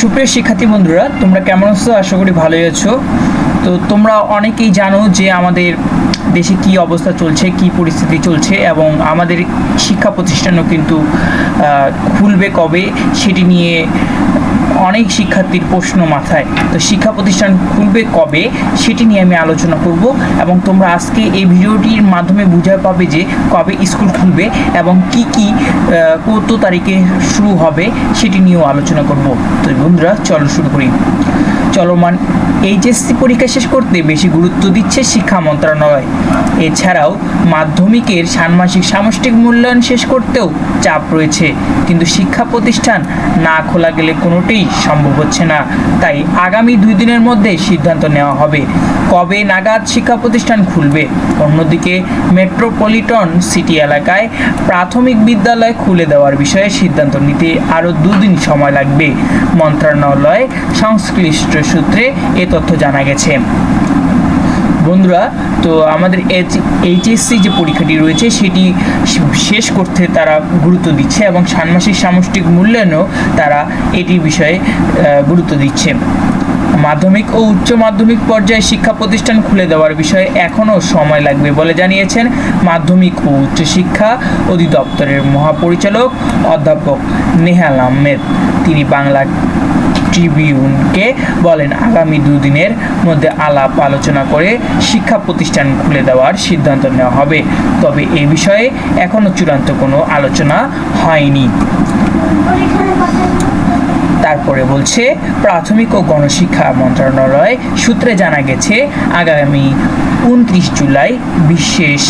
সুপ্রিয় শিক্ষার্থী বন্ধুরা, তোমরা কেমন আছো? আশা করি ভালোই আছো। তো তোমরা অনেকেই জানো যে আমাদের দেশে কি অবস্থা চলছে, কি পরিস্থিতি চলছে এবং আমাদের শিক্ষা প্রতিষ্ঠানও কিন্তু খুলবে কবে? সেটি নিয়ে অনেক শিক্ষার্থীর প্রশ্ন মাথায়। তো শিক্ষা প্রতিষ্ঠান খুলবে কবে? সেটি নিয়ে আমি আলোচনা করব এবং তোমরা আজকে এই ভিডিওটির মাধ্যমে বুঝে পাবে যে কবে স্কুল খুলবে এবং কি কি কত তারিখে শুরু হবে সেটি নিয়েও আলোচনা করব। তো বন্ধুরা, চলো শুরু করি। চলমান এইচএসসি পরীক্ষা শেষ করতে বেশি গুরুত্ব দিচ্ছে শিক্ষা মন্ত্রণালয়। এছাড়াও মাধ্যমিকের ষান্মাসিক সামষ্টিক মূল্যায়ন শেষ করতেও চাপ রয়েছে। কিন্তু শিক্ষা প্রতিষ্ঠান না খোলা গেলে কোনোটিই সম্ভব হচ্ছে না। তাই আগামী দুই দিনের মধ্যে সিদ্ধান্ত নেওয়া হবে, কবে নাগাদ শিক্ষা প্রতিষ্ঠান খুলবে। অন্যদিকে মেট্রোপলিটন সিটি এলাকায় প্রাথমিক বিদ্যালয় খুলে দেওয়ার বিষয়ে সিদ্ধান্ত নিতে আরও দুদিন সময় লাগবে। মন্ত্রণালয় সংশ্লিষ্ট সূত্রে এ তথ্য জানা গেছে। বন্ধুরা, তো আমাদের এইচ এইচএসসি যে পরীক্ষাটি রয়েছে, সেটি শেষ করতে তারা গুরুত্ব দিচ্ছে এবং ষান্মাসিক সামষ্টিক মূল্যায়নও তারা এটি বিষয়ে গুরুত্ব দিচ্ছে। মাধ্যমিক ও উচ্চ মাধ্যমিক পর্যায়ে শিক্ষা প্রতিষ্ঠান খুলে দেওয়ার বিষয়ে এখনও সময় লাগবে বলে জানিয়েছেন মাধ্যমিক ও উচ্চ শিক্ষা অধিদপ্তরের মহাপরিচালক অধ্যাপক নেহাল আহমেদ। তিনি বাংলা ট্রিবিউনকে বলেন, আগামী দুদিনের মধ্যে আলাপ আলোচনা করে শিক্ষা প্রতিষ্ঠান খুলে দেওয়ার সিদ্ধান্ত নেওয়া হবে। তবে এ বিষয়ে এখনও চূড়ান্ত কোনো আলোচনা হয়নি। তারপরে বলছে, প্রাথমিক ও গণশিক্ষা মন্ত্রণালয় সূত্রে জানা গেছে, আগামী উনত্রিশ জুলাই বিশেষ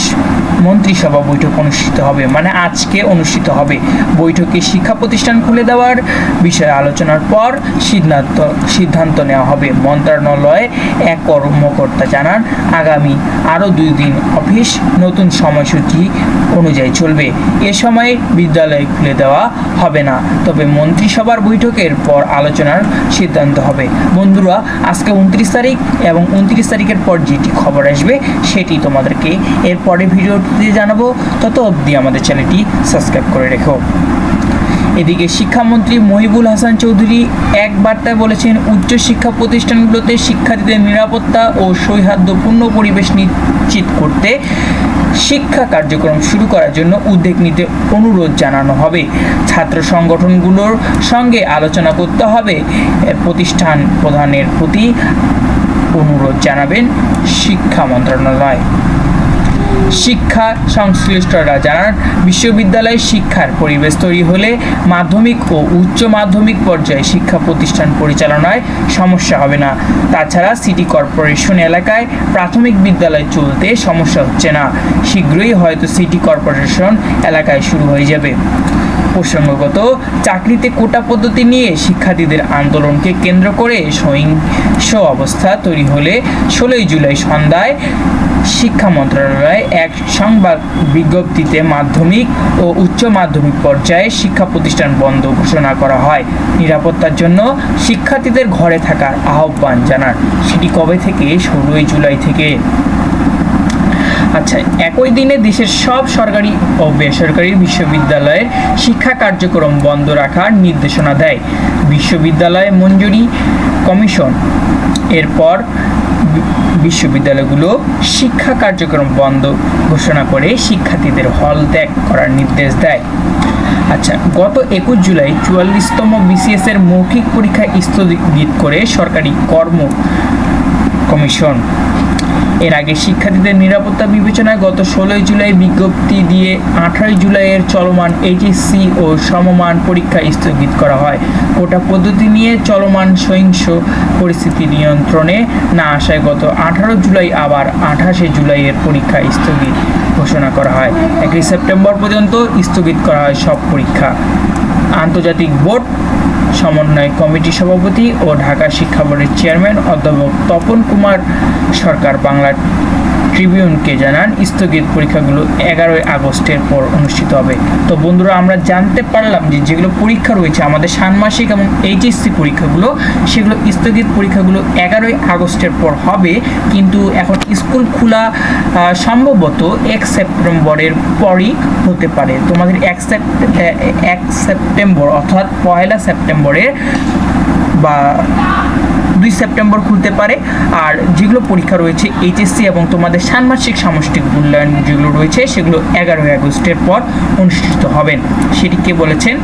মন্ত্রিসভা বৈঠক অনুষ্ঠিত হবে। মানে আজকে অনুষ্ঠিত হবে। বৈঠকে শিক্ষা প্রতিষ্ঠান খুলে দেওয়ার বিষয়ে আলোচনার পর সিদ্ধান্ত সিদ্ধান্ত নেওয়া হবে। মন্ত্রণালয়ে এক কর্মকর্তা জানান, আগামী আরও দুই দিন অফিস নতুন সময়সূচি অনুযায়ী চলবে। এ সময় বিদ্যালয় খুলে দেওয়া হবে না। তবে মন্ত্রিসভার বৈঠকের পর আলোচনার সিদ্ধান্ত হবে। বন্ধুরা, আজকে উনত্রিশ তারিখ এবং উনত্রিশ তারিখের পর যেটি খবর আসবে, সেটি তোমাদেরকে এরপরে পরে ভিডিওতে জানাব। তত অবধি আমাদের চ্যানেলটি সাবস্ক্রাইব করে রেখো। এদিকে শিক্ষামন্ত্রী মহিবুল হাসান চৌধুরী এক বার্তায় বলেছেন, উচ্চ শিক্ষা প্রতিষ্ঠানগুলোতে শিক্ষার্থীদের নিরাপত্তা ও সৌহার্দ্যপূর্ণ পরিবেশ নিশ্চিত করতে শিক্ষা কার্যক্রম শুরু করার জন্য উদ্যোগ নিতে অনুরোধ জানানো হবে। ছাত্র সংগঠনগুলোর সঙ্গে আলোচনা করতে হবে। প্রতিষ্ঠান প্রধানের প্রতি অনুরোধ জানাবেন শিক্ষা মন্ত্রণালয়। শিক্ষা সংশ্লিষ্টরা জানান বিশ্ববিদ্যালয়ে শিক্ষার পরিবেশ তৈরি হলে মাধ্যমিক ও উচ্চ মাধ্যমিক পর্যায়ে শিক্ষা প্রতিষ্ঠান পরিচালনায় সমস্যা হবে না। তাছাড়া সিটি কর্পোরেশন এলাকায় প্রাথমিক বিদ্যালয় চলতে সমস্যা হচ্ছে না। শীঘ্রই হয়তো সিটি কর্পোরেশন এলাকায় শুরু হয়ে যাবে। প্রসঙ্গগত, চাকরিতে কোটা পদ্ধতি নিয়ে শিক্ষার্থীদের আন্দোলনকে কেন্দ্র করে সহিংস অবস্থা তৈরি হলে ষোলোই জুলাই সন্ধ্যায় শিক্ষা মন্ত্রণালয় এক সংবাদ বিজ্ঞপ্তিতে মাধ্যমিক ও উচ্চ মাধ্যমিক পর্যায়ে শিক্ষা প্রতিষ্ঠান বন্ধ ঘোষণা করা হয়। নিরাপত্তার জন্য শিক্ষার্থীদের ঘরে থাকার আহ্বান জানান। সেটি কবে থেকে? ষোলোই জুলাই থেকে। আচ্ছা একই দিনে দেশের সব সরকারি ও বেসরকারি বিশ্ববিদ্যালয়ের শিক্ষা কার্যক্রম বন্ধ রাখার নির্দেশনা দেয়। বিশ্ববিদ্যালয় মঞ্জুরি কমিশন। এরপর বিশ্ববিদ্যালয়গুলো শিক্ষা কার্যক্রম বন্ধ ঘোষণা করে শিক্ষার্থীদের হল ত্যাগ করার নির্দেশ দেয়। আচ্ছা গত একুশ জুলাই চুয়াল্লিশতম বিসিএস এর মৌখিক পরীক্ষা স্থগিত করে সরকারি কর্ম কমিশন এর আগে শিক্ষার্থীদের নিরাপত্তা বিবেচনায় গত ষোলোই জুলাই বিজ্ঞপ্তি দিয়ে আঠারোই জুলাইয়ের চলমান এইচএসসি ও সমমান পরীক্ষা স্থগিত করা হয়। কোটা পদ্ধতি নিয়ে চলমান সহিংস পরিস্থিতি নিয়ন্ত্রণে না আসায় গত আঠারো জুলাই আবার আঠাশে জুলাইয়ের পরীক্ষা স্থগিত ঘোষণা করা হয়। একই সেপ্টেম্বর পর্যন্ত স্থগিত করা হয় সব পরীক্ষা। আন্তর্জাতিক বোর্ড সমন্বয় কমিটি সভাপতি ও ঢাকা শিক্ষা বোর্ডের চেয়ারম্যান অধ্যাপক তপন কুমার সরকার বাংলা ট্রিবিউনকে জানান, স্থগিত পরীক্ষাগুলো এগারোই আগস্টের পর অনুষ্ঠিত হবে। তো বন্ধুরা, আমরা জানতে পারলাম যে যেগুলো পরীক্ষা রয়েছে, আমাদের ষান্মাসিক এবং এইচএসসি পরীক্ষাগুলো, সেগুলো স্থগিত পরীক্ষাগুলো এগারোই আগস্টের পর হবে। কিন্তু এখন স্কুল খোলা সম্ভবত এক সেপ্টেম্বরের পরই হতে পারে। তোমাদের এক সেপ্ট- এক সেপ্টেম্বর অর্থাৎ পয়লা সেপ্টেম্বরের বা দুই সেপ্টেম্বর খুলতে পারে। আর যেগুলো পরীক্ষা রয়েছে এইচএসসি এবং তোমাদের ষান্মাসিক সামষ্টিক মূল্যায়ন যেগুলো রয়েছে, সেগুলো এগারোই আগস্টের পর অনুষ্ঠিত হবেন। সেটি কে বলেছেন?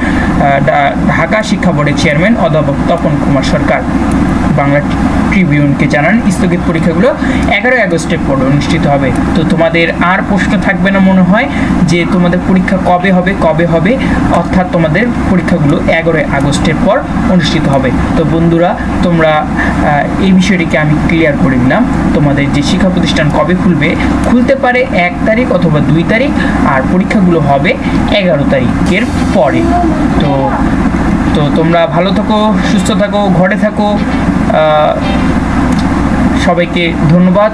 ঢাকা শিক্ষা বোর্ডের চেয়ারম্যান অধ্যাপক তপন কুমার সরকার। বাংলা ট্রিবিউনকে জানান, স্থগিত পরীক্ষাগুলো এগারোই আগস্টের পর অনুষ্ঠিত হবে। তো তোমাদের আর প্রশ্ন থাকবে না মনে হয় যে তোমাদের পরীক্ষা কবে হবে কবে হবে, অর্থাৎ তোমাদের পরীক্ষাগুলো এগারোই আগস্টের পর অনুষ্ঠিত হবে। তো বন্ধুরা, তোমরা এই বিষয়টিকে আমি ক্লিয়ার করে দিলাম তোমাদের যে শিক্ষা প্রতিষ্ঠান কবে খুলবে, খুলতে পারে এক তারিখ অথবা দুই তারিখ, আর পরীক্ষাগুলো হবে এগারো তারিখের পরে। তো তো তোমরা ভালো থাকো সুস্থ থাকো ঘরে থাকো। সবাইকে ধন্যবাদ।